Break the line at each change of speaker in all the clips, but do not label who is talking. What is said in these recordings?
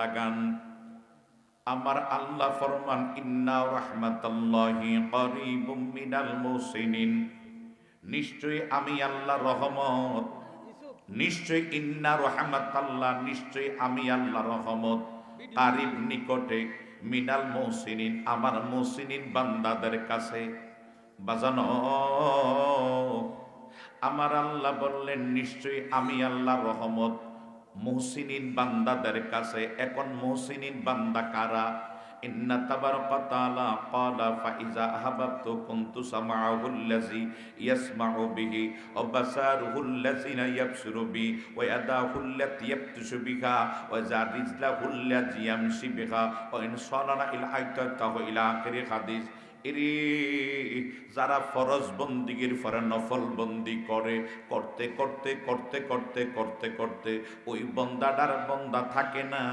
লাগান আমার আল্লাহ ফরমান, ইন্না রহমাতাল্লাহি করিবুম মিনাল মুসিনিন নিশ্চয়ই আমি আল্লাহ রহমত। নিশ্চয় ইন্না রহমাতাল্লাহ নিশ্চয় আমি আল্লাহ রহমত। কারিব নিকটে মিনাল মৌসিনিন আমার মৌসিনিন বান্দাদের কাছে। বাজানো, আমার আল্লাহ বললেন, নিশ্চয়ই আমি আল্লাহ রহমত। মুহসিনিন বান্দাদের কাছে, এখন মুহসিনিন বান্দা কারা? ইন্না তাবারাকা তাআলা ক্বালা ফাইজা আহাবাতু কুনতু সামাআহু আল্লাযী ইয়াসমাউ বিহি ওয়া বাসারুহু আল্লাযীনা ইয়াবসুরু বি ওয়া ইয়াদাহু আল্লাতী ইয়াবতিশু বিহা ওয়া জারিজলাহু আল্লাযী ইয়ামশি বিহা ওয়া ইন সালানা ইল আইতাতাহু ইলা আখিরি হাদিস। এরে, যারা ফরজ বন্দিগির পরে নফল বন্দি করে, করতে করতে করতে করতে করতে করতে, ওই বন্দাটার বন্দা থাকে না,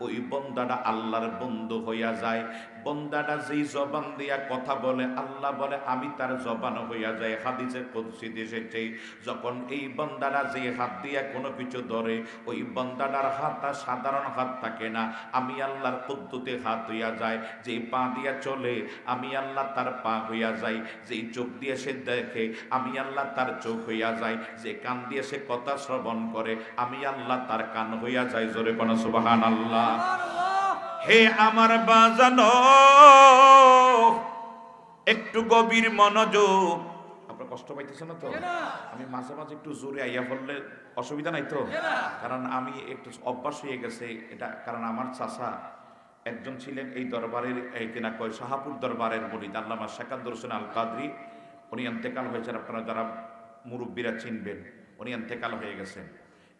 ওই বন্দাটা আল্লাহর বন্ধু হইয়া যায়। বন্দাটা যেই জবান দিয়া কথা বলে, আল্লাহ বলে, আমি তার জবান হইয়া যায় হাদিসে কুদসিত এসেছে, যখন এই বন্দাটা যে হাত দিয়া কোনো কিছু ধরে, ওই বন্দাটার হাতটা সাধারণ হাত থাকে না। আমি আল্লাহর কুদ্দুতে হাত হইয়া যায় যে পা দিয়া চলে, আমি আল্লাহ তার পা হইয়া যাই। যেই চোখ দিয়ে সে দেখে, আমি আল্লাহ তার চোখ হইয়া যাই। যে কান দিয়ে সে কথা শ্রবণ করে, আমি আল্লাহ তার কান হইয়া যাই। জোরে কোন সুবাহান আল্লাহ হে আমার বাজানো একটু গভীর মনোযোগ। আপনার কষ্ট পাইতেছে না তো? আমি মাঝে মাঝে একটু জোরে আইয়া বললে অসুবিধা নাই তো? কারণ আমি একটু অভ্যাস হয়ে গেছে এটা কারণ আমার চাষা একজন ছিলেন এই দরবারের এই কিনা কয় শাহাপুর দরবারের মুরিদ আল্লামা শেখান্দর হোসেন আল কাদরি উনি এন্তেকাল হয়েছেন আপনারা যারা মুরব্বীরা চিনবেন উনি এন্তেকাল হয়ে গেছেন।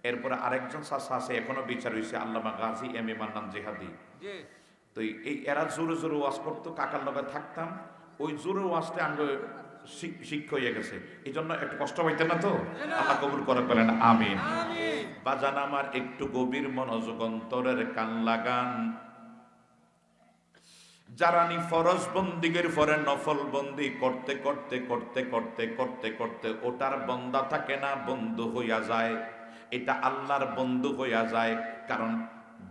এরপরে আরেকজন চাষা আছে এখনও বিচার হয়েছে আল্লামা গাজী এম এ মান্নান জেহাদি। তো এই- এরা জোরে জোরে ওয়াজ করতো কাকার লগে থাকতাম ওই জোরে ওয়াজটা আঙ্গ শিক- শিক্ষা হয়ে গেছে। এই জন্য একটু কষ্ট হইতে না তো? আল্লাহ কবুল করে পেলেন আমিন। বাজান আমার একটু গভীর মনোযোগ অন্তরের কান লাগান। যারা নি ফরজ বন্দিগের পরে নফল বন্দি করতে করতে করতে করতে করতে করতে ওটার বন্দা থাকে না বন্ধু হইয়া যায়। এটা আল্লাহর বন্ধু হইয়া যায়, কারণ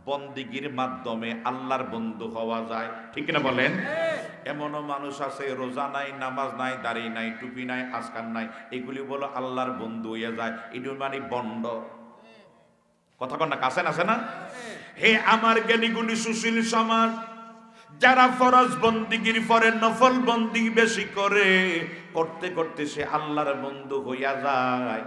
বন্দিগির মাধ্যমে আল্লাহর বন্ধু হওয়া যায়। ঠিক না বলেন? এমনও মানুষ আছে, রোজা নাই, নামাজ নাই, দাড়ি নাই, টুপি নাই, আজকার নাই, এগুলি বলো আল্লাহর বন্ধু হইয়া যায়। এগুলি মানে বন্ড। কথা কন্যা কাছেন আছে না? হে আমার জ্ঞানী গুণী সুশীল সমাজ, যারা ফরজ বন্দিগির পরে নফল বন্দি বেশি করে, করতে করতে সে আল্লাহর বন্ধু হইয়া যায়।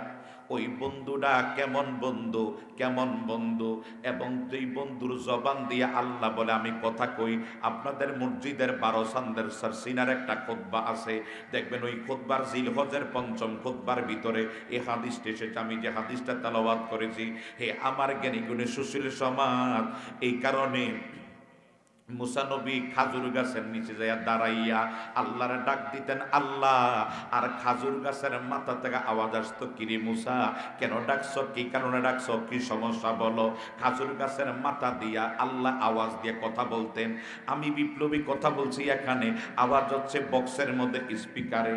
ওই বন্ধুটা কেমন বন্ধু কেমন বন্ধু? এবং যেই বন্ধুর জবান দিয়ে আল্লাহ বলে, আমি কথা কই, আপনাদের মসজিদের বারো সান্দের সারসিনার একটা খোদবা আছে। দেখবেন ওই খোদবার জিল হজের পঞ্চম খোদবার ভিতরে এই হাদিসটা এসেছে। আমি যে হাদিসটা তালাবাদ করেছি, হে আমার জ্ঞানী গুণী সুশীল সমাজ, এই কারণে মুসানবী খাজুর গাছের নিচে যাইয়া দাঁড়াইয়া আল্লাহর ডাক দিতেন, আল্লাহ, আর খাজুর গাছের মাথা থেকে আওয়াজ আসতো কিরে মুসা, কেন ডাকছ? কি কারণে ডাকছ? কি সমস্যা বলো? খাজুর গাছের মাথা দিয়া আল্লাহ আওয়াজ দিয়ে কথা বলতেন। আমি বিপ্লবী কথা বলছি এখানে, আওয়াজ হচ্ছে বক্সের মধ্যে স্পিকারে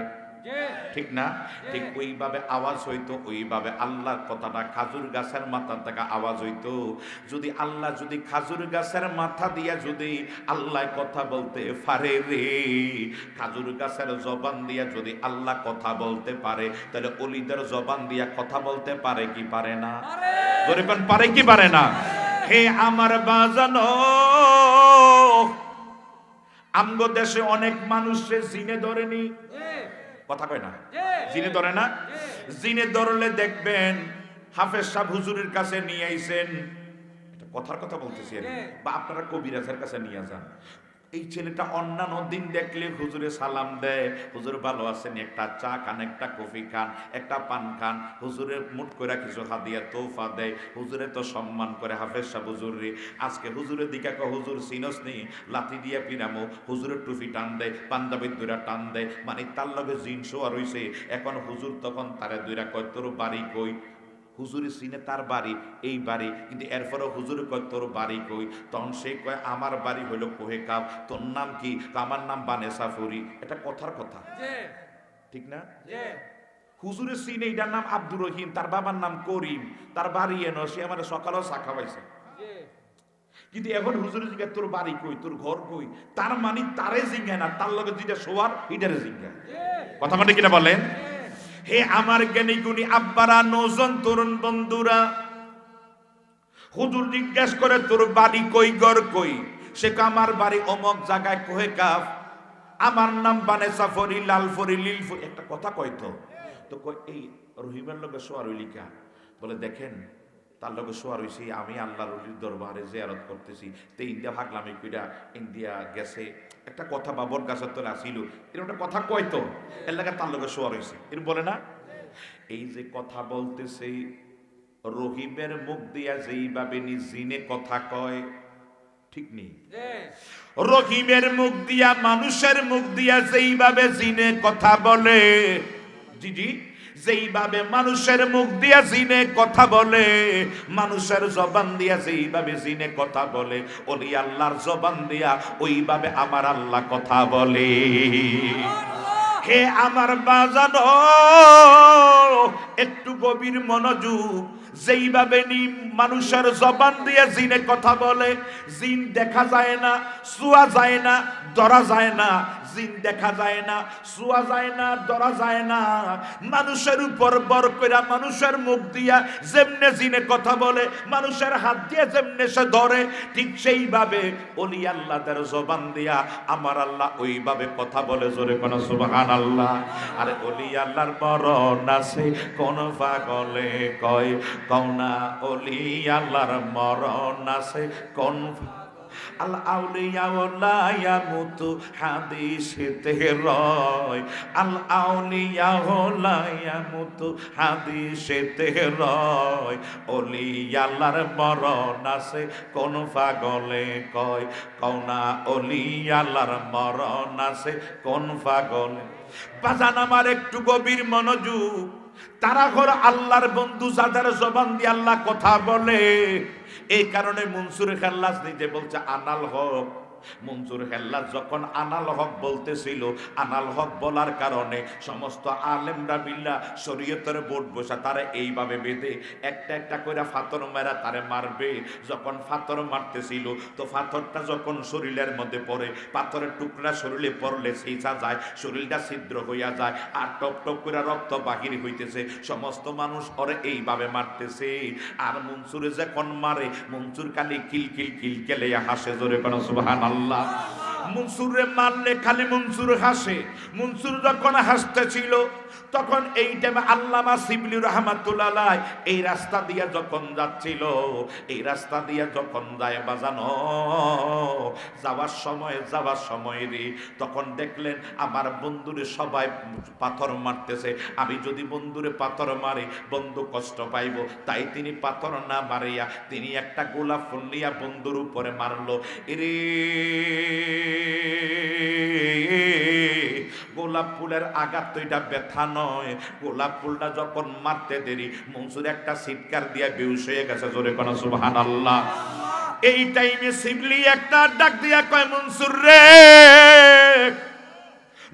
ঠিক না? ঠিক ওইভাবে আওয়াজ হইতো ওইভাবে আল্লাহর কথাটা খাজুর গাছের মাথা থেকে আওয়াজ হইতো। যদি আল্লাহ যদি খাজুর গাছের মাথা দিয়া যদি আল্লাহ কথা বলতে পারে রে খাজুর গাছের জবান দিয়া যদি আল্লাহ কথা বলতে পারে তাহলে অলিদের জবান দিয়া কথা বলতে পারে কি পারে না? গরিবান পারে কি পারে না? হে আমার বাজানো আমগো দেশে অনেক মানুষে জিনে ধরেনি। কথা কয় না? জিনে ধরে না? জিনে ধরলে দেখবেন হাফেজ সাহ হুজুরের কাছে নিয়ে আইছেন। কথার কথা বলতেছি বা আপনারা কবিরাজের কাছে নিয়ে যান। এই ছেলেটা অন্যান্য দিন দেখলে হুজুরে সালাম দেয়। হুজুর ভালো আছেন, একটা চা খান, একটা কফি খান, একটা পান খান। হুজুরের মুট করে কিছু হাদিয়া তোফা দেয়। হুজুরে তো সম্মান করে, হাফেজ সাহ হুজুর আজকে হুজুরের দিকে ক হুজুর সিনস নেই লাথি দিয়া পিরামো। হুজুরের টুপি টান দেয়, পাঞ্জাবির দুইরা টান দেয়। মানে তার লগে জিনসও আর হইছে। এখন হুজুর তখন তারে দুইরা কয়, তোর বাড়ি কই? হুজুরি সিনে তার বাড়ি এই বাড়ি। কিন্তু এরপরে হুজুর কয় তোর বাড়ি কই? তখন সে কয় আমার বাড়ি হইল কোহে কাপ তোর নাম কি? আমার নাম বানেসা ফুরি। এটা কথার কথা। ঠিক না? হুজুরের সিনে এটার নাম আব্দুর রহিম তার বাবার নাম করিম। তার বাড়ি এনো সে আমার সকালেও চা পাইছে কিন্তু এখন হুজুর জিজ্ঞা তোর বাড়ি কই? তোর ঘর কই? তার মানে তারে জিজ্ঞা না তার লগে যেটা শোয়ার এটারে জিজ্ঞা কথা মানে কিনা বলেন? হে আমার জ্ঞানী গুণী আব্বারা, নজন তরুণ বন্ধুরা, হুজুর জিজ্ঞেস করে, তোর বাড়ি কই গর কই? সে আমার বাড়ি অমক জায়গায় কোহে কাফ। আমার নাম বানে সাফরি লালফরি লিল একটা কথা কইতো তো। কই এই রহিমের লোকে সোয়ার লিখা বলে, দেখেন তার লগে শোয়া রয়েছি আমি আল্লাহ রলির দরবারে জিয়ারত করতেছি। তো ইন্ডিয়া ভাগলাম কইরা ইন্ডিয়া গেছে। একটা কথা বাবর গাছের তোলে আসিল, এরকম একটা কথা কইতো এর লাগে তার লগে শোয়া রয়েছে এর বলে না? এই যে কথা বলতেছে, রহিমের মুখ দিয়া যেইভাবে জিনে কথা কয়, ঠিক নেই? রহিমের মুখ দিয়া, মানুষের মুখ দিয়া যেইভাবে জিনে কথা বলে, জি জি। যেইভাবে মানুষের মুখ দিয়া জিনে কথা বলে, মানুষের জবান দিয়া যেইভাবে জিনে কথা বলে, ওলি আল্লাহর জবান দিয়া ওইভাবে আমার আল্লাহ কথা বলে। হে আমার বাজানো, একটু গভীর মনোযোগ, যেইভাবে নি মানুষের জবান দিয়ে জিনে কথা বলে, জিন দেখা যায় না, শুয়া যায় না, ধরা যায় না জিন দেখা যায় না, শুয়া যায় না, ধরা যায় না। মানুষের উপর বর কইরা মানুষের মুখ দিয়া যেমনে জিনে কথা বলে, মানুষের হাত দিয়ে যেমনে সে ধরে, ঠিক সেইভাবে অলি আল্লাহদের জবান দিয়া আমার আল্লাহ ওইভাবে কথা বলে জোরে কোন সুবহান আল্লাহ আরে অলি আল্লাহর মরণ আছে, কোন পাগলে কয় কওনা অলি আল্লাহর মরণ আছে, কোন আল আউলিয়া ওলা ইয়ামুতু হাদিসেতে রয়। আল আউলিয়া ওলা ইয়ামুতু হাদিসেতে রয়। ওলি আল্লাহর মরণ আছে, কোন পাগলে কয়? কওনা ওলি আল্লাহর মরণ আছে, কোন পাগলে? বাজান আমার একটু গভীর মনোযোগ। তারা ঘর আল্লাহর বন্ধু, যাদের জবান দিয়ে আল্লাহ কথা বলে। এই কারণে মনসুর খাল্লাস নিজে বলছে, আনাল হক। মঞ্জুর হেল্লাস যখন আনাল হক বলতেছিল, আনাল হক বলার কারণে সমস্ত আলেমরা বিল্লা শরীয়তের বোর্ড বসা তারা এইভাবে বেঁধে, একটা একটা করে ফাতর মেরা তারে মারবে। যখন ফাতর মারতেছিল, তো ফাতরটা যখন শরীরের মধ্যে পড়ে, পাথরের টুকরা শরীরে পড়লে সেইসা যায়, শরীরটা ছিদ্র হইয়া যায়, আর টপ টপ করে রক্ত বাহির হইতেছে। সমস্ত মানুষ ওরে এইভাবে মারতেছে। আর মনসুরে যখন মারে, মনসুর কালি কিল কিল কিল কেলে হাসে জোরে কোন সুবহান আল্লাহ। মনসুরে মারলে খালি মনসুর হাসে। মনসুর যখন হাসতেছিল তখন এই টাইমে আল্লামা শিবলি রহমাতুল্লাহ এই রাস্তা দিয়ে যখন যাচ্ছিল, এই রাস্তা দিয়ে যখন যায় বাজানো, যাওয়ার সময় যাওয়ার সময় রে, তখন দেখলেন আমার বন্ধুরে সবাই পাথর মারতেছে। আমি যদি বন্ধুরে পাথর মারি, বন্ধু কষ্ট পাইব। তাই তিনি পাথর না মারিয়া, তিনি একটা গোলাপ ফুল নিয়া বন্ধুর উপরে মারলো। এরে গোলাপ ফুলের আঘাত তো এটা ব্যথা নয়। গোলাপ ফুলটা যখন মারতে দেরি, মনসুর একটা সিটকার দিয়ে বেউস হয়ে গেছে, জোরে কোন সুবহান আল্লাহ এই টাইমে শিবলি একটা ডাক দিয়া কয়, মনসুর রে!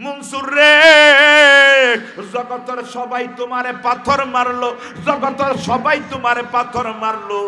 মনসুর রে, জগতের সবাই তোমারে পাথর মারলো, জগতের সবাই তোমারে পাথর মারলো।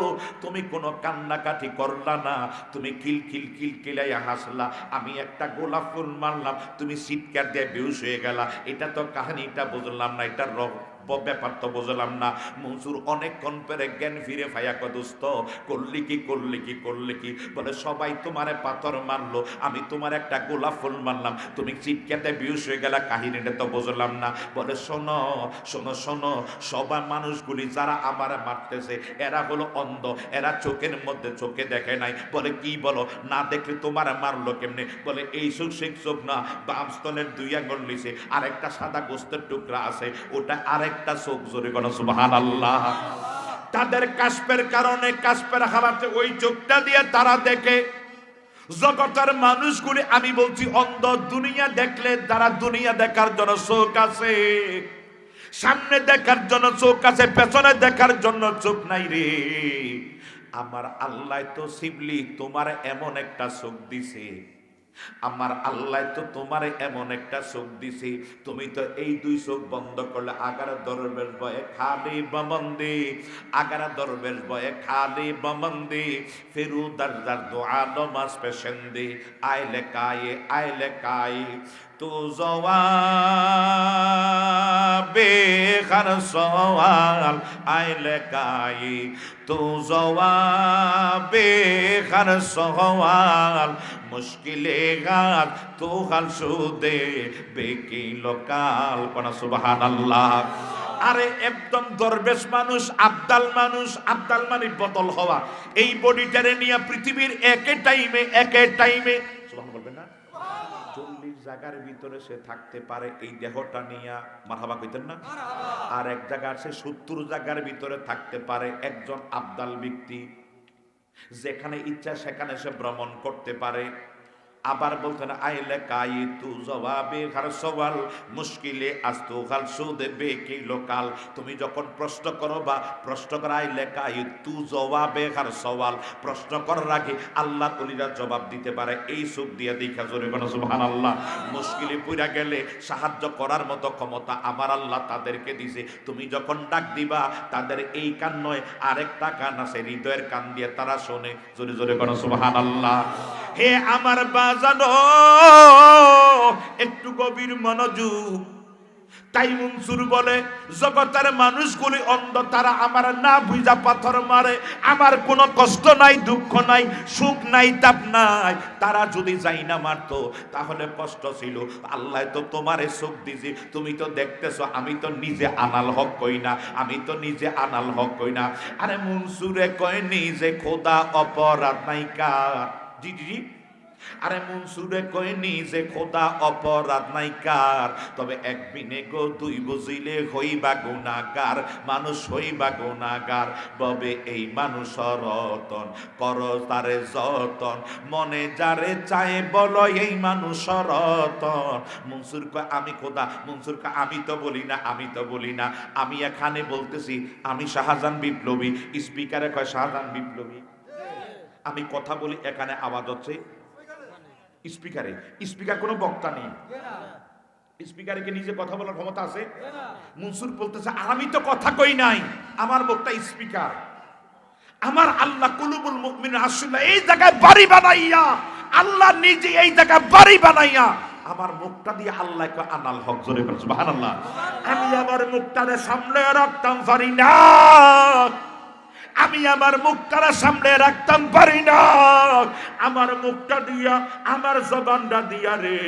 তুমি কোনো কান্নাকাটি করলা না, তুমি কিল কিল কিল কিলাইয়া হাসলা, আমি একটা গোলাপ ফুল মারলাম, তুমি সিটকার দিয়ে বেউস হয়ে গেলা। এটা তো কাহিনীটা বুঝলাম না, এটা রব ব্যাপার তো বুঝলাম না। মনসুর অনেকক্ষণ পরে জ্ঞান ফিরে ফাইয়া কদুস্ত করলি কি করলি কি করলি কি? বলে, সবাই তোমারে পাথর মারলো, আমি তোমার একটা গোলাপ ফুল মারলাম, তুমি চিটকাতে বিউস হয়ে গেলা, কাহিনীটা তো বুঝলাম না। বলে, শোনো শোনো শোনো সবাই মানুষগুলি যারা আমার মারতেছে, এরা হলো অন্ধ, এরা চোখের মধ্যে চোখে দেখে নাই। বলে, কি বলো? না দেখলে তোমার মারলো কেমনে? বলে, এই চোখ সেই চোখ না বাম স্তনের দুই আঙ্গুল নিচে আরেকটা সাদা গোস্তের টুকরা আছে, ওটা আরেকটা চোখ জোরে কোনো সুবহান আল্লাহ তাদের কাশ্পের কারণে কাশ্পের হারাতে ওই চোখটা দিয়ে তারা দেখে, জগতের মানুষগুলি, আমি বলছি অন্ধ দুনিয়া দেখলে তারা দুনিয়া দেখার জন্য চোখ আছে। সামনে দেখার জন্য চোখ আছে, পেছনে দেখার জন্য চোখ নাই রে। আমার আল্লাহ তো শিবলি তোমার এমন একটা চোখ দিছে। আমার আল্লাহ তো তোমার এমন একটা চোখ দিছে। তুমি তো এই দুই চোখ বন্ধ করলে আগার দরবেশ বয়ে খালি বমন্দি, আগার দরবেশ বয়ে খালি বমন্দি। ফেরু দার দোয়া নমাজ পেশেন্দি, আইলে কায়ে আইলে কায়ে। তো জবাবে হর সওয়াল আইলে কায়ে তো জবাবে হর সওয়াল মুশকিলে গাল, তো হাল সুদে, বেকি লোকাল। কোন সুবহানাল্লাহ। আরে একদম দরবেশ মানুষ, আবদাল মানুষ, আবদাল মানে বদল হওয়া। এই বডিটারে নিয়ে পৃথিবীর একে টাইমে একে টাইমে সুবহান বলবেন না চল্লিশ জায়গার ভিতরে সে থাকতে পারে, এই দেহটা নিয়ে মারহাবা কইতেন না। আর এক জায়গার সে সত্তর জায়গার ভিতরে থাকতে পারে একজন আবদাল ব্যক্তি, যেখানে ইচ্ছা সেখানে সে ভ্রমণ করতে পারে। আবার বলতেন আইলে কাই তু জবাবে হার সওয়াল, মুশকিলে আস্তু খাল সুদে বেকি লোকাল। তুমি যখন প্রশ্ন করো বা প্রশ্ন করা আইলে কাই তু জবাবে হার সওয়াল প্রশ্ন করার আগে আল্লাহ অলিরা জবাব দিতে পারে। এই সুখ দিয়ে দেখা জোরে কোন সুবহানাল্লাহ মুশকিলে পুরা গেলে সাহায্য করার মতো ক্ষমতা আমার আল্লাহ তাদেরকে দিছে। তুমি যখন ডাক দিবা, তাদের এই কান নয়, আরেকটা কান আছে, হৃদয়ের কান দিয়ে তারা শোনে। জোরে জোরে কোন সুবহানাল্লাহ হে আমার বাজানো, একটু গভীর মনোযোগ। তাই মনসুর বলে, জগতের মানুষগুলি অন্ধ, তারা আমার না বুঝা পাথর মারে। আমার কোনো কষ্ট নাই, দুঃখ নাই, সুখ নাই, তাপ নাই। তারা যদি যাই না মারতো, তাহলে কষ্ট ছিল। আল্লাহ তো তোমারে সুখ দিছি, তুমি তো দেখতেছো, আমি তো নিজে আনাল হক কই না, আমি তো নিজে আনাল হক কই না। আরে মনসুরে কয়, নিজে খোদা অপরাধ নাই কার? জি আরে মনসুরে কয় যে খোদা অপরাধ নাই কার তবে এক বিনে গো দুই বুঝিলে হইবা গুণাগার, মানুষ হইবা গুণাগার। ববে এই মানুষ রতন, কর তারে যতন। মনে যারে চায় বল এই মানুষ রতন। মনসুর কয়, আমি খোদা, মনসুর কয়, আমি তো বলি না, আমি তো বলি না। আমি এখানে বলতেছি, আমি শাহজাহান বিপ্লবী। স্পিকারে কয়, শাহজাহান বিপ্লবী। আমি কথা বলি এখানে আওয়াজ হচ্ছে স্পিকারে। স্পিকার কোনো বক্তা নেই। স্পিকারে কি নিজে কথা বলার ক্ষমতা আছে? মনসুর বলতেছে, আমি তো কথা কই নাই, আমার বক্তা স্পিকার। আমার আল্লাহ কুলুবুল মুমিন আসলে এই জায়গায় বাড়ি বানাইয়া, আল্লাহ নিজে এই জায়গায় বাড়ি বানাইয়া, আমার মুখটা দিয়ে আল্লাহকে আনাল হক, জোরে সুবহানাল্লাহ। আমি আমার মুখটারে সামনে রাখতাম পারি না আমি আমার মুখটা সামনে রাখতাম পারি না। আমার মুখটা দিয়া আমার জবানটা দিয়া রে।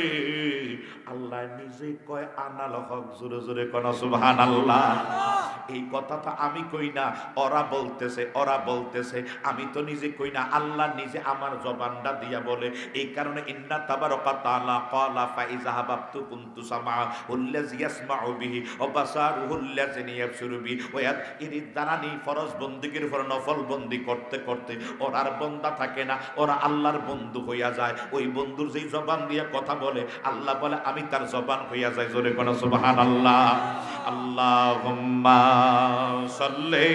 আল্লাহ নিজে কয়, আনাল হক জোরে জোরে কনা সুবহান আল্লাহ এই কথাটা আমি কই না, ওরা বলতেছে ওরা বলতেছে। আমি তো নিজে কই না, আল্লাহ নিজে আমার জবানটা দিয়া বলে, এই কারণে ইন্না তাবারাকা তাআলা ক্বালা, ফাইজা হাবাবতু কুনতু সামা উল্লাযী ইয়াসমাউ বিহি, ওয়া বাসারুহু আল্লাযী ইয়াবসুরু বিহি, ওয়া ইয়াদ, ইনি দানানি ফরজ বন্দিগির পর নফল বন্দি করতে করতে ওর আর বন্দা থাকে না, ওরা আল্লাহর বন্ধু হইয়া যায়। ওই বন্ধুর যেই জবান দিয়ে কথা বলে, আল্লাহ বলে, আমি তার জবান হইয়া যাই জোরে কোন সুবহানাল্লাহ আল্লাহুম্মা সাল্লি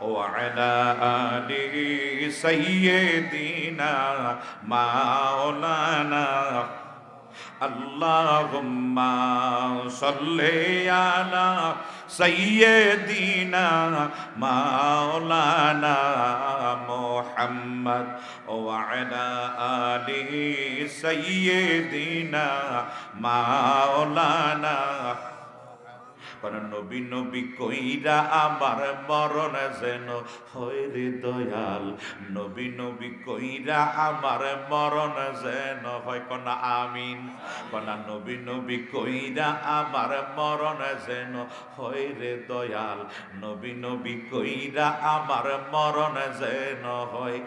وعلى آل سيدنا مولانا اللهم صل على সৈয়দিনা মাওলানা মোহাম্মদ ওয়ালা আলি সৈয়দিনা মাওলানা কোন নবী নবী কইরা আমার মরণ যেন হয় রে দয়াল। নবী নবী কইরা আমার মরণ যেন হয়, কোন আমিন। কোন নবী নবী কইরা আমার মরণ যেন হয় রে দয়াল। নবী নবী কইরা আমার মরণ যেন হয়।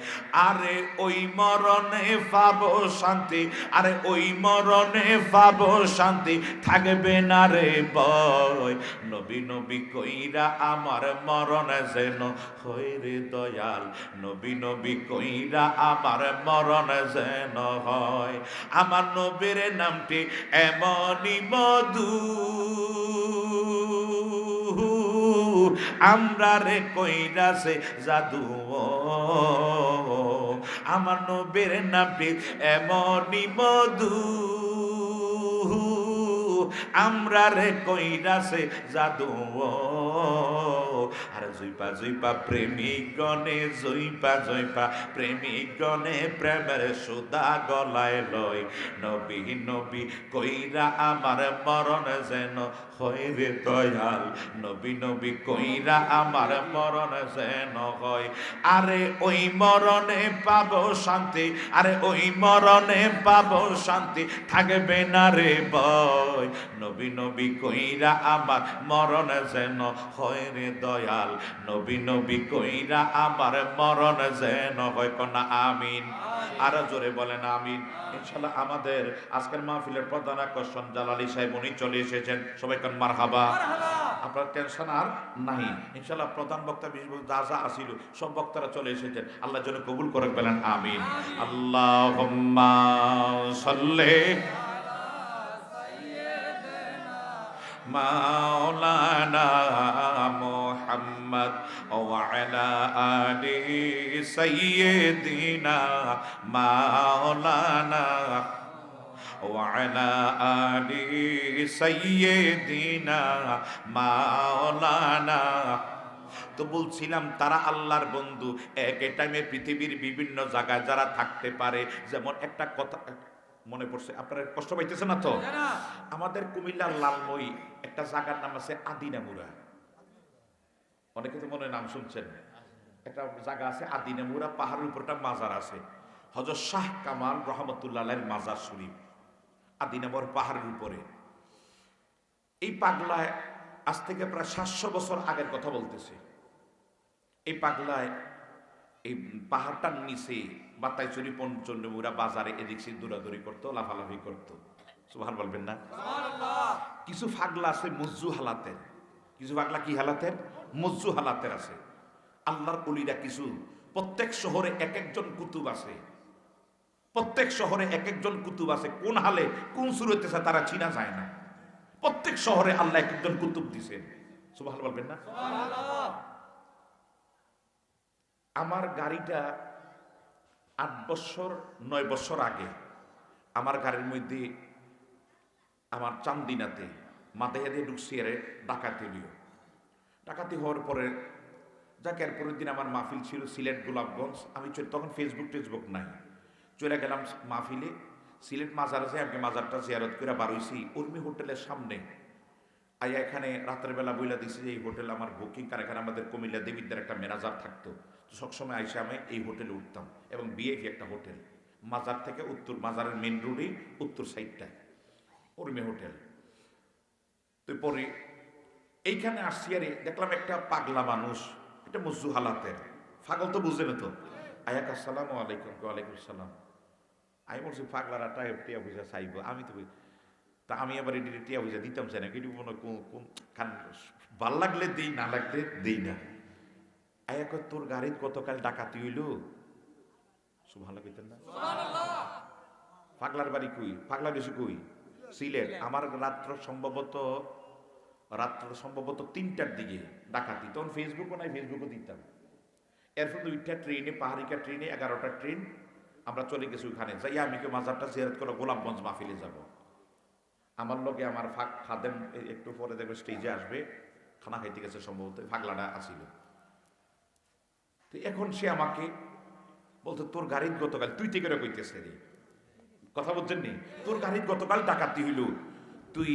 আরে ওই মরণে পাবো শান্তি, আরে ওই মরণে পাবো শান্তি, থাকবে না রে বয় নবী নবী কইরা আমার মরণ যেন হয় রে দয়াল। নবী নবী কইরা আমার মরণ যেন হয়। আমার নবীর নামটি এমনই মধু। আমরা রে কইরাছে জাদু আমার নবীর নামটি এমনই মধু। আমরা রে কইরাছে জাদু আর জুইপা জুইপা প্রেমিক জুইপা জুইপা প্রেমিক গণে প্রেমের সুদা গলায় লয়। নবী নবী, কইরা আমার মরণ যেন হয় দয়াল। নবী নবী, কইরা আমার মরণ যেন হয়। আরে ওই মরণে পাবো শান্তি, আরে ওই মরণে পাবো শান্তি, থাকবে না রে বয় নবী নবী কইরা আমার মরণ যেন হয় রে দয়াল। নবী নবী কইরা আমার মরণ যেন হয় কনা আমিন। আরও জোরে বলেন আমিন। ইনশাল্লাহ আমাদের আজকের মাহফিলের প্রধান আকর্ষণ জালালি সাহেব উনি চলে এসেছেন। সবাই কান মার হাবা আপনার টেনশন আর নাই। ইনশাল্লাহ প্রধান বক্তা বিশেষ যা যা আসিল সব বক্তারা চলে এসেছেন। আল্লাহ যেন কবুল করে পেলেন আমিন। আল্লাহ সাল্লে مولانا محمد وعلى آل سيدنا مولانا وعلى آل سيدنا مولانا তো বলছিলাম তারা আল্লাহর বন্ধু এক টাইমে পৃথিবীর বিভিন্ন জায়গায় যারা থাকতে পারে যেমন একটা কথা মনে পড়ছে। আপনারা কষ্ট পাইতেছে না তো? আমাদের কুমিল্লার লালমই একটা জায়গার নাম আছে আদিনামুরা। অনেকে তো মনে নাম শুনছেন। একটা জায়গা আছে আদিনামুরা পাহাড়ের উপর একটা মাজার আছে। হজরত শাহ কামাল রহমতুল্লাহ মাজার শরীফ আদিনামর পাহাড়ের উপরে। এই পাগলায় আজ থেকে প্রায় সাতশো বছর আগের কথা বলতেছে। এই পাগলায় এই পাহাড়টার নিচে বাতাইচুরি পঞ্চন্ডমুরা বাজারে এদিক সে দৌড়াদৌড়ি করতো লাফালাফি করতো। সুভান বলবেন না? কিছু ফাগলা আছে মজ্জু হালাতের। কিছু ফাগলা কি হালাতের? মজ্জু হালাতের আছে। আল্লাহর অলিরা কিছু প্রত্যেক শহরে এক একজন কুতুব আছে। প্রত্যেক শহরে এক একজন কুতুব আছে। কোন হালে কোন সুরতেছে তারা চিনা যায় না। প্রত্যেক শহরে আল্লাহ এক একজন কুতুব দিছেন। সুবহান বলবেন না? আমার গাড়িটা আট বছর, নয় বছর আগে আমার গাড়ির মধ্যে আমার চান্দিনাতে, মাথায় দিয়ে ঢুকছি এর ডাকাতি দিও ডাকাতি হওয়ার পরে, যাকে এর পরের দিন আমার মাহফিল ছিল সিলেট গোলাপগঞ্জ, আমি তখন ফেসবুক টেসবুক নাই। চলে গেলাম মাহফিলে, সিলেট মাজার আছে আমাকে মাজারটা জিয়ারত করে বারোইছি উর্মি হোটেলের সামনে। আই এখানে রাতের বেলা বইলা দিছি যে এই হোটেল আমার বুকিং কার এখানে আমাদের কুমিল্লা দেবীদের একটা ম্যানেজার থাকতো। সবসময় আইসে আমি এই হোটেলে উঠতাম এবং বিএফি একটা হোটেল, মাজার থেকে উত্তর মাজারের মেন রোডেই উত্তর সাইডটায় উর্মি হোটেল। তো পরে এইখানে আসছি, আরে দেখলাম একটা পাগলা মানুষ, এটা মজ্জু হালাতের পাগল তো বুঝে তো। আয়াক আসসালাম আলাইকুম ওয়ালাইকুম সালাম আমি বলছি, পাগলারা টাইপ টিয়া বুঝা চাইব, আমি তো তা আমি আবার এটি টিয়া বুঝা দিতাম চাই না, কিন্তু মনে কোন কোন খান ভালো লাগলে দিই, না লাগলে দিই না। আয়াক তোর গাড়ির গতকাল ডাকাতি হইল? সুভালো কইতেন না? পাগলার বাড়ি কই? পাগলা বেশি কই? সিলেট। আমার রাত্র সম্ভবত রাত্র সম্ভবত তিনটার দিকে ডাকাতি। তখন ফেসবুকও নাই ফেসবুকও দিতাম। এরপর দুইটা ট্রেনে পাহাড়িকা ট্রেনে এগারোটা ট্রেন আমরা চলে গেছি ওখানে যাই আমি কেউ মাজারটা জিয়ারত করে গোলাপগঞ্জ মাহফিলে যাব। আমার লোকে আমার ফাঁক খাদেম একটু পরে দেখবে স্টেজে আসবে। খানা খাইতে গেছে সম্ভবত ফাগলাটা আসিল। তো এখন সে আমাকে বলতো তোর গাড়ির গতকাল তুই থেকে কইতেছে রে কথা বলছেন নি? তোর গাড়ির গতকাল ডাকাতি হইল। তুই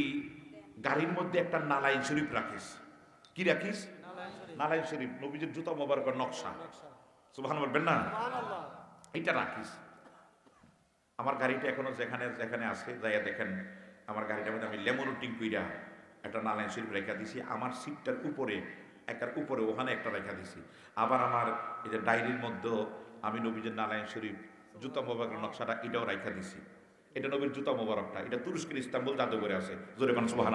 গাড়ির মধ্যে একটা নালাইন শরীফ রাখিস। কি রাখিস? নালাইন শরীফ। নবীজের জুতা মোবারকর নকশা। সুবহান বলবেন না? এটা রাখিস। আমার গাড়িটা এখনও যেখানে যেখানে আছে যাইয়া দেখেন আমার গাড়িটার মধ্যে আমি লেমন রুটিং কুইরা একটা নালাইন শরীফ রেখা দিছি। আমার সিটটার উপরে একার উপরে ওখানে একটা রেখা দিছি। আবার আমার এই যে ডায়েরির মধ্যেও আমি নবীজের নারায়ণ শরীফ, জুতা মোবারকের নকশাটা এটাও রেখা দিছি। এটা নবীর জুতা মোবারকটা, এটা তুরস্কের ইস্তাম্বুল জাদুঘরে আছে, জোরে মান সুবহান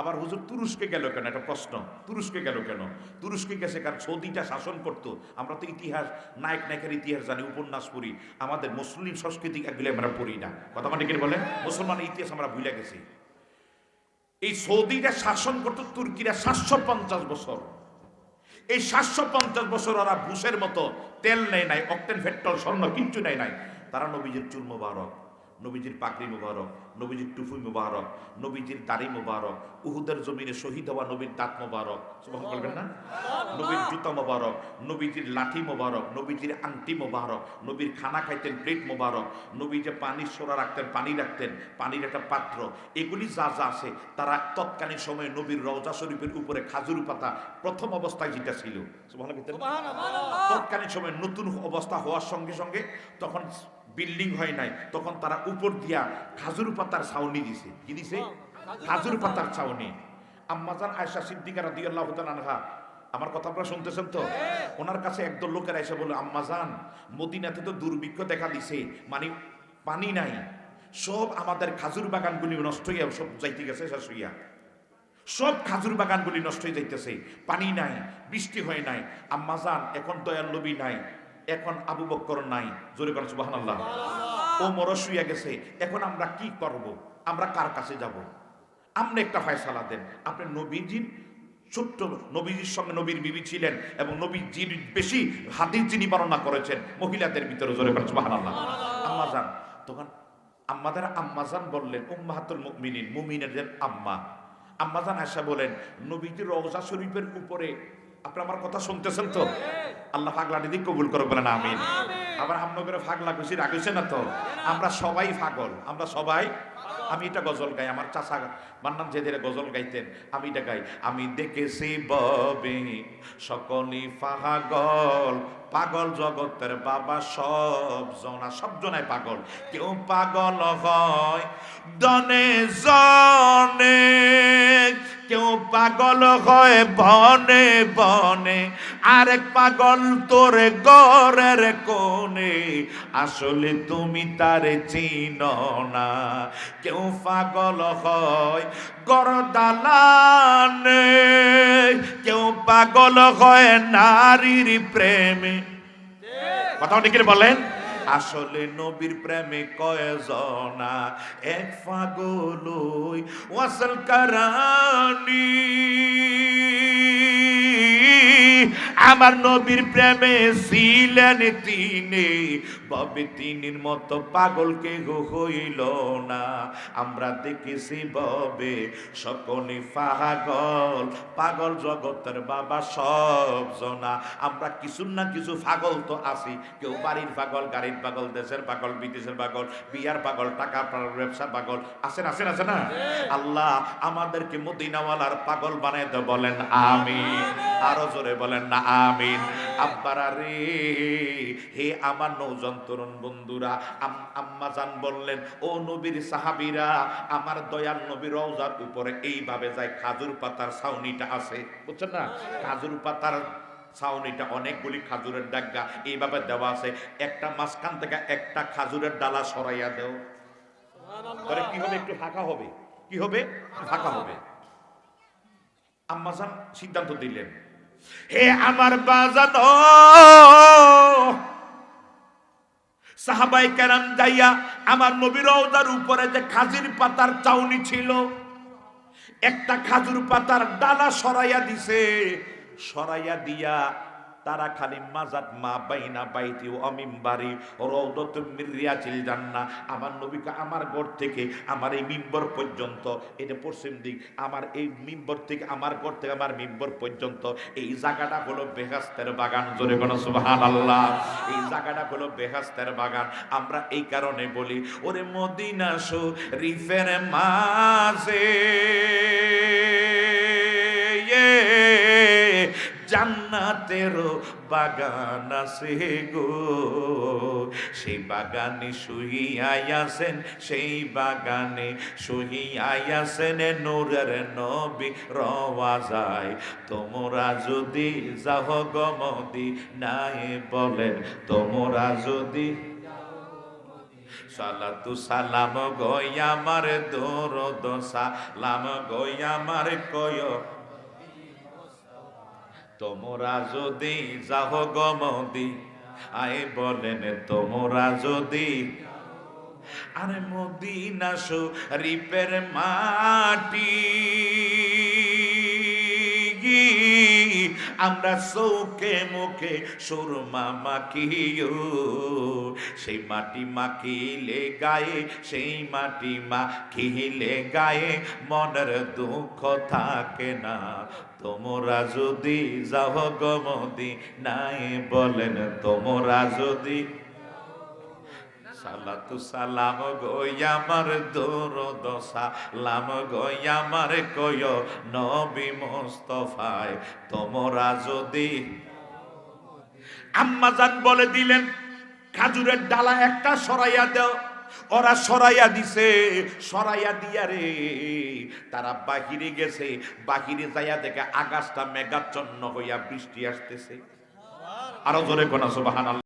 আবার হুজুর তুরস্কে গেল কেন? একটা প্রশ্ন, তুরস্কে গেল কেন? তুরস্কে গেছে কারণ সৌদিটা শাসন করত? আমরা তো ইতিহাস, নায়ক নায়কের ইতিহাস জানি, উপন্যাস পড়ি, আমাদের মুসলিম সংস্কৃতি এগুলো আমরা পড়ি না। কথা মানে কি বলেন? মুসলমানের ইতিহাস আমরা ভুলে গেছি। এই সৌদিরা শাসন করতো, তুর্কিরা সাতশো পঞ্চাশ বছর। এই সাতশো পঞ্চাশ বছর ওরা ভুষের মতো তেল নেয় নাই, অক্টেন ফেট্টল স্বর্ণ কিচ্ছু নেয় নাই। তারা নবীজির চুল মোবারক। নবীজির পাকড়ি মুবারক নবীজির টুফুই মুবারক নবীজির দাড়ি মুবারক উহুদের জমিনে শহীদ হওয়া নবীর দাঁত মুবারক সুবহানাল্লাহ বলবেন না? নবীর জুতা মোবারক নবীজির লাঠি মোবারক নবীজির আংটি মোবারক নবীর খানা খাইতেন প্লেট মোবারক নবী যে পানির সোরা রাখতেন পানি রাখতেন পানির একটা পাত্র এগুলি যা যা আছে তারা তৎকালীন সময়ে নবীর রওজা শরীফের উপরে খাজুর পাতা প্রথম অবস্থায় যেটা ছিল? তৎকালীন সময়ে নতুন অবস্থা হওয়ার সঙ্গে সঙ্গে তখন বিল্ডিং হয় নাই তখন তারা উপর দিয়া খাজুর পাতার ছাউনি দিছে। কি দিছে? খাজুর পাতার ছাউনি। আম্মাজান আয়সা সিদ্দিকা রাদিয়াল্লাহু তাআলা আনহা আমার কথা আপনারা শুনতেছেন তো? ওনার কাছে একদল লোকের এসে বলে আম্মাজান মদিনাতে তো দুর্ভিক্ষ দেখা দিছে মানে পানি নাই। সব আমাদের খাজুর বাগানগুলি নষ্ট হইয়া সব যাইতে গেছে শেষ হইয়া। সব খাজুর বাগানগুলি নষ্ট হয়ে যাইতেছে পানি নাই বৃষ্টি হয় নাই। আম্মাজান এখন দয়াল নবী নাই। এখন আবু বক্কর নাই। জোরে করেন সুবাহান আল্লাহ ও মর শুইয়া গেছে। এখন আমরা কি করব? আমরা কার কাছে যাব? আপনি একটা ফয়সালা দেন। আপনি নবীজির ছোট্ট নবীজির সঙ্গে নবীর বিবি ছিলেন এবং নবীজির বেশি হাদিস যিনি বর্ণনা করেছেন মহিলাদের ভিতরে জোরে করেন সুবাহান আল্লাহ আম্মাজান তখন আম্মাদের আম্মাজান বললেন উম্মাহাতুল মুমিনিন মুমিনের আম্মা। আম্মাজান আয়সা বলেন নবীজির রওজা শরীফের উপরে আপনি আমার কথা শুনতেছেন তো? আল্লাহ ফাগলা দিদি কবুল করে বলেন আমিন। আবার আমনগরে ফাগলা খুশি রাখেছে না তো? আমরা সবাই পাগল আমরা সবাই আমি এটা গজল গাই আমার চাচা মান্নান যেদের গজল গাইতেন আমি এটা গাই। আমি দেখেছি ববে সকলি পাগল পাগল জগতের বাবা সব জনা সব জনায় পাগল। কেউ পাগল হয় দনে জনে কেউ পাগল হয় বনে বনে আরেক পাগল তোরে গরের কোনে আসলে তুমি তারে চিন না। কেউ পাগল হয় গরদালানে কেউ পাগল হয় নারীর প্রেমে। কথা ঠিক বলেন আসলে নবীর প্রেমে কয়জনা? এক ফাগল ওয়াসল কারানি। আমার নবীর প্রেমে ছিলেন তিনি। ববে তিনির মতো পাগল কে হইল না। আমরা দেখেছি ববে সকলে পাগল। পাগল জগতের বাবা সব জনা। আমরা কিছু না কিছু পাগল তো আছি। কেউ বাড়ির পাগল, গাড়ির পাগল, দেশের পাগল, বিদেশের পাগল, বিয়ার পাগল, টাকা পাগল ব্যবসা পাগল। আছেন আছেন আছে না আল্লাহ আমাদেরকে মদিনাওয়ালার পাগল বানাই দে বলেন আমি আরও জোরে বলেন না আমিন। আব্বারা রে, হে আমার নৌজন তরুণ বন্ধুরা, আম- আম্মা জান বললেন, ও নবীর সাহাবিরা, আমার দয়াল নবীর রওজার উপরে এইভাবে যায়, খাজুর পাতার ছাউনিটা আছে। বুঝছেন না? খাজুর পাতার ছাউনিটা অনেকগুলি খাজুরের ডাগ্গা এইভাবে দেওয়া আছে। একটা মাঝখান থেকে একটা খাজুরের ডালা সরাইয়া দেও। তাহলে কি হবে? একটু ফাঁকা হবে। কি হবে? ফাঁকা হবে। আম্মাজান সিদ্ধান্ত দিলেন। হে আমার বাজান। সাহাবাই কেরাম যাইয়া আমার নবীর উপরে যে খাজির পাতার চাউনি ছিল, একটা খাজুর পাতার ডালা সরাইয়া দিছে, সরাইয়া দিয়া তারা খালি মাজাত মা বাইনা বাইতি ও অমিম বাড়ি রৌদত মিরিয়াছিল জান্না আমার নবীকে আমার ঘর থেকে, আমার এই মিম্বর পর্যন্ত, এটা পশ্চিম দিক, আমার এই মিম্বর থেকে, আমার ঘর থেকে, আমার মিম্বর পর্যন্ত, এই জায়গাটা হলো বেহাস্তের বাগান, জোরে কোনো সুবহান আল্লাহ এই জায়গাটা হলো বেহাস্তের বাগান। আমরা এই কারণে বলি, ওরে মদিনা শো রিফের মাঝে জান্নাতেরও বাগান আছে গো। সেই বাগানে শুইয়াছেন সেই বাগানে শুইয়াছেন নূরের নবী, রওয়া যায়। তোমরা যদি যাহ গমদি নাই বলেন, তোমরা যদি সালাতু সালাম গই আমার দরদ সালাম গই আমার কয় তোমরা যদি যাহ গমদি আয় বলেন তোমরা যদি। আরে মদিনা শরীফের মাটি আমরা চৌকে মুখে সুরমা মাখিও সেই মাটি মাখিলে গায়ে, সেই মাটি মাখিলে গায়ে মনের দুঃখ থাকে না। তোমরা যদি যাহ গমদি নাই বলেন তোমরা যদি সালাতু সালাম গয়ামার দোর দশা লাম গয়ামার কয় নবী মোস্তফায়। তোমরা যদি আম্মাজান বলে দিলেন, খাজুরের ডালা একটা সরাইয়া দাও। ওরা সরাইয়া দিছে, সরাইয়া দিয়া রে। তারা বাহিরে গেছে, বাহিরে যাইয়া দেখে আকাশটা মেঘাচ্ছন্ন হইয়া বৃষ্টি আসতেছে। আরও জোরে কোনা, সুবহানাল্লাহ।